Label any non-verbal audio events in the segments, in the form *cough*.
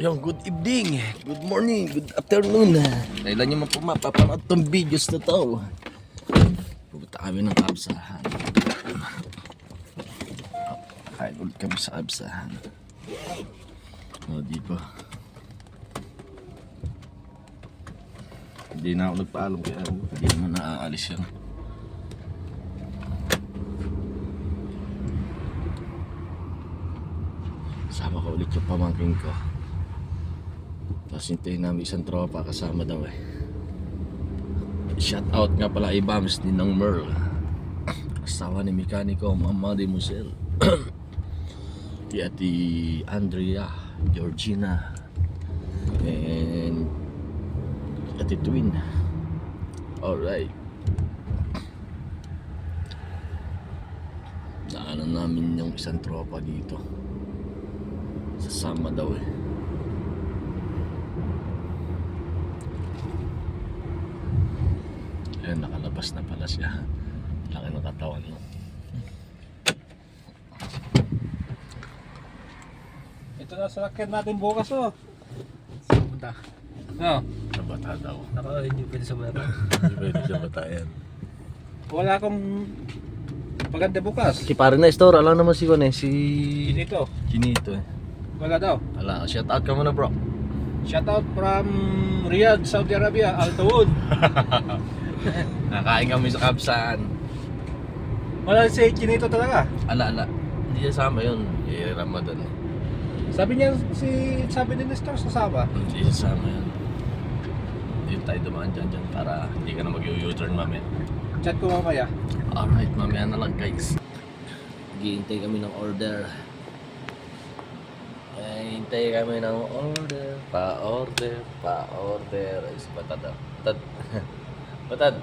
Yung good evening, good morning, good afternoon. Kailan nyo man po tong videos na to. Pupunta kami ng kabsahan. Kain ulit kami sa kabsahan. O, di ba? Hindi na ako nagpaalam kaya hindi naman naaalis yan. Sama ko ulit yung pamangking ko. Tapos hintayin namin isang tropa kasama daw eh. Shout out nga pala kay Bams din ng Merl. Asawa ni mekaniko Mama de Musel. *clears throat* Kay Ate Andrea, Georgina, and Ate Twin. Alright. Daanan namin yung isang tropa dito. Sasama daw eh. Nakalabas na pala siya. Laki ng katawan mo. Ito na sa akin natin bukas oh. Punta. No, Sa bata daw. naka hindi pwede sa mga. Hindi pwede sa bata *laughs* yan. Wala akong paganda bukas. Si pare na store, alam naman si Juan eh. Si... Dito, Chinito eh. wala daw. Ala, shout out ka muna bro. Shout out from Riyadh, Saudi Arabia, Altowood. *laughs* *laughs* Nakain kami sa kabsaan. Wala si Chinito talaga. Ala, ala. Hindi siya sama yun. Eh, Ramadan. Sabi niya si sabi ni Nestor sasama. Hindi siya sama yun. Hindi tayo dumaan dyan dyan para hindi ka na mag-u-turn mamaya. Chat ko mamaya. Alright, mamaya na lang guys. Hihintay kami ng order. Hintay kami ng order. Pa-order, pa-order. Si Batad ah. *laughs* Batad.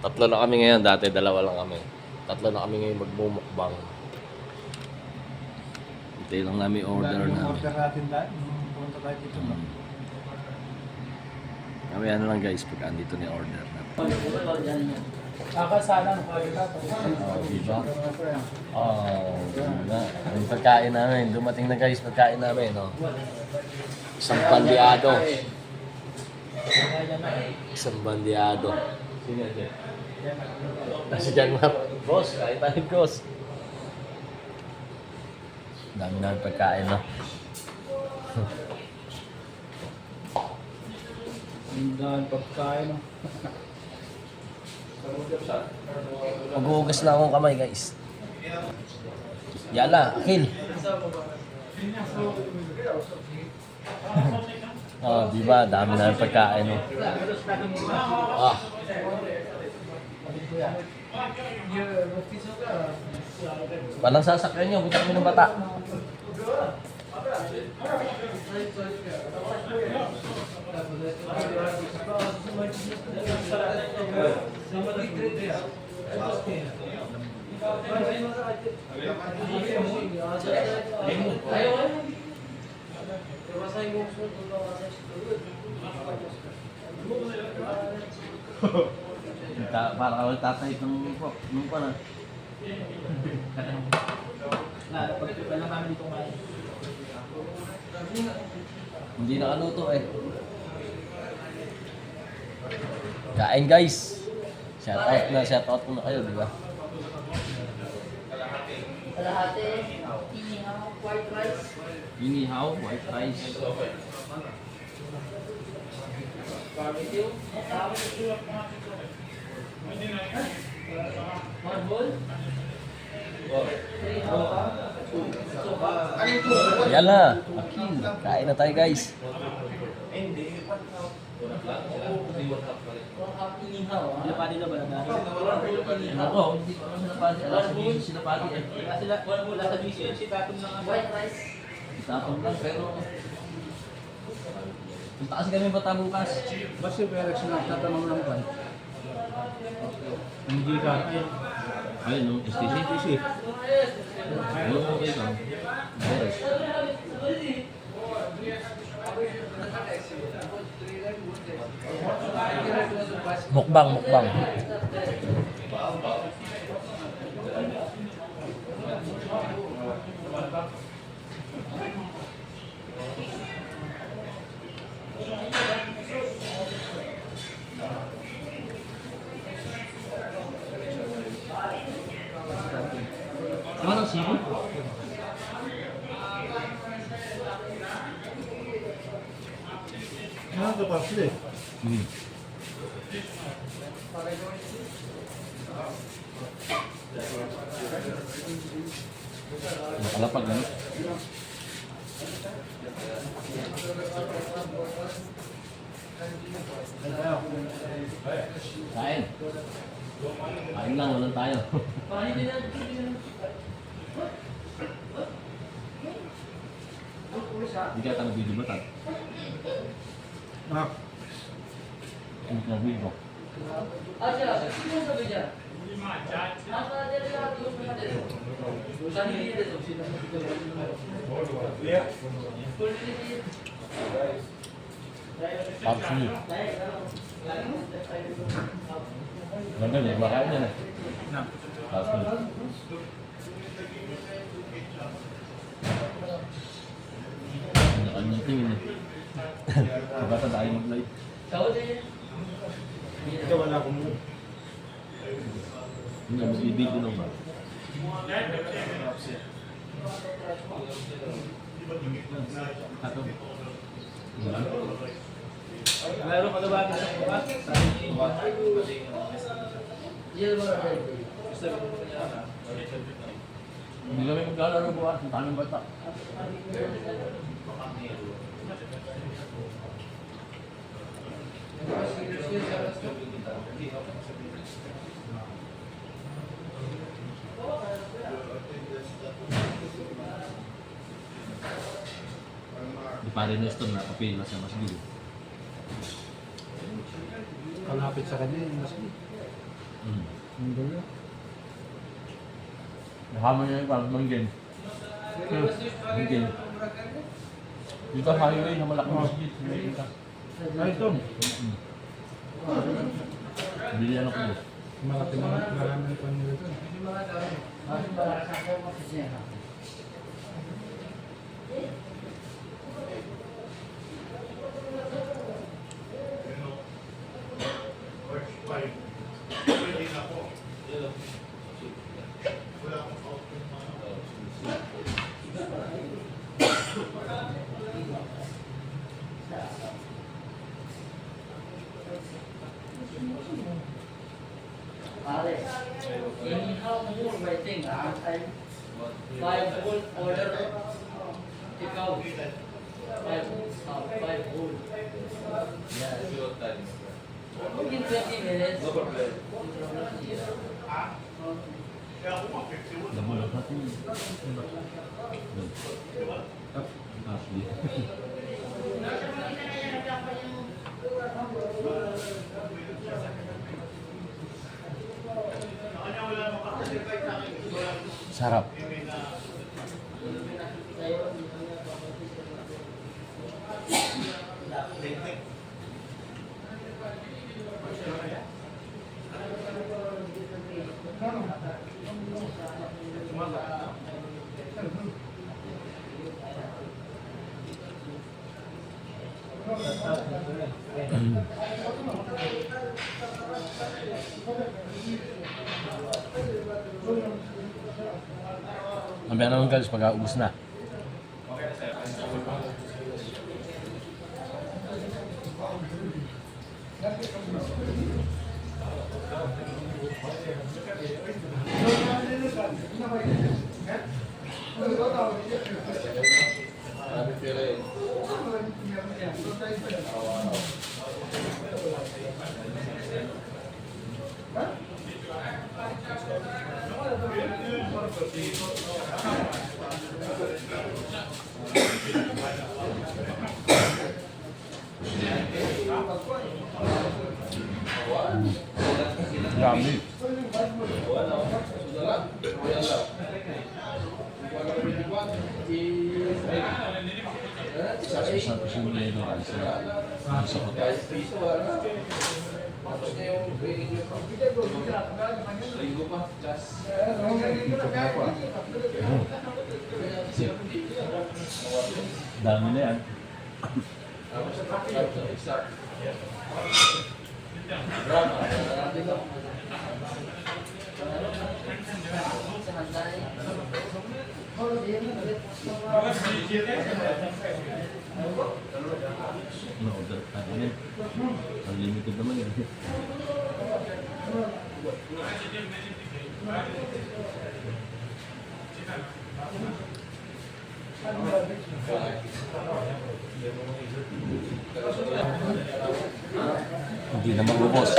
Tatlo na kami ngayon. Dati dalawa lang kami. Tatlo na kami ngayon magmumukbang. Hintay lang namin order namin. Order natin. Punta tayo dito. Mm. Mamaya na lang guys pag andito ni order na. Kayo ka. Oh, diba? Oh, diba? Yung pagkain namin, dumating na guys pagkain namin, no? Isang bandiado. Isang bandiado. Sino yan? Nasi Jan Map. Boss, kain tayo, boss. Dami namin pagkain, no? Ang dahil pagkain. oh. Maghuhugas na akong kamay, guys. Yala, Akil. *laughs* oh, di ba? Dami na yung pagkain, no? Ah. Walang sasakyan nyo, buta kami ng bata. Ta para ka tatay ng po, nung pa na. Hindi nakaluto eh. Kain guys. Shout out na, shout out muna kayo, di ba? Kalahati, inihaw, white rice. Inihaw, white rice. Barbecue. Marble. Yan na. Akil. Kain na tayo guys. One half inihaw. ah. Lapadi na ba na? Ako, hindi ko naman sinapati. Alas hindi sinapati eh. Sila, wala wala sa busy. Si Tatum lang White rice. Tapon lang pero... Punta kasi kami bata bukas. Basta yung Rex na tatanong lang ba? Hindi ka. Ayun no, STC. Busy. Ano okay lang. Beres. một Mukbang, mukbang. Nada para frente. Hmm. Nakalapag ano? Kain. Kain lang, walang tayo. Hindi ka tanong video ba tayo? Ah, Hindi ka video. अच्छा कितने सब भेजा आप सुनिए घंटे नहीं बाहर नहीं ना लास्ट में अन्य तीन ने बात आई मतलब ikaw wala akong mo. Hindi, mag-ibig din ba? Ato. Wala. Meron ka na ba. Hindi kami maglalaro bukas. Ang tanong bata. Di pa rin Nestor na kapila sa mas gulo. Kalapit sa kanya yung mas Mm. Ang gulo. Nakama niya yung parang manggin. Manggin. Dito sa highway na malaking masjid. Nakikita. Ay, ito. Mm. Bilihan ako mo. Malaki na maraming pa nila ito. Masih barang saya masih Alex, anyhow I? By order, take out. Yeah. 20 minutes. No problem. Yeah. Sarap. Mamaya naman guys, pag ubus na. Dami. Na kasi yung lelo guys. Sa hotel. Dami na yan. Sa handaan. Na-order pa kami. Unlimited naman yun. Hindi na magubos.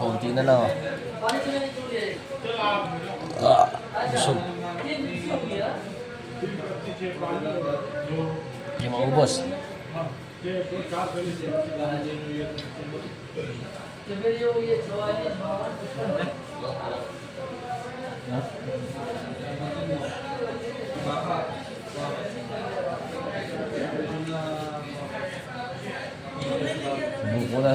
Konti na lang. nituloy? Ah, busog. Hindi, hindi siya. Hindi maubos. Sabi yung yung gawa niya. Buko na.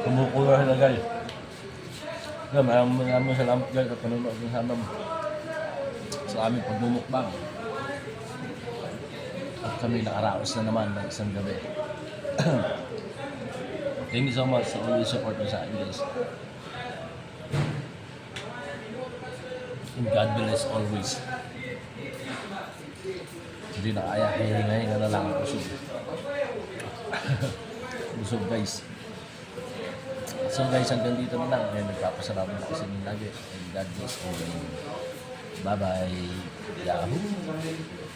Kumukuha na guys. Yeah, maraming maraming salamat guys at panonood ng sama mo sa aming pagmumukbang. At kami nakaraos na naman ng isang gabi. *clears throat* Thank you so much sa always support mo sa akin guys. And God bless always. Hindi na kaya, hihinga-hinga na lang ako. Busog. *laughs* Busog guys. So guys, hanggang dito na lang. Ngayon, nagpapasalamat sa inyo lagi. And God bless all. Bye-bye. Yahoo!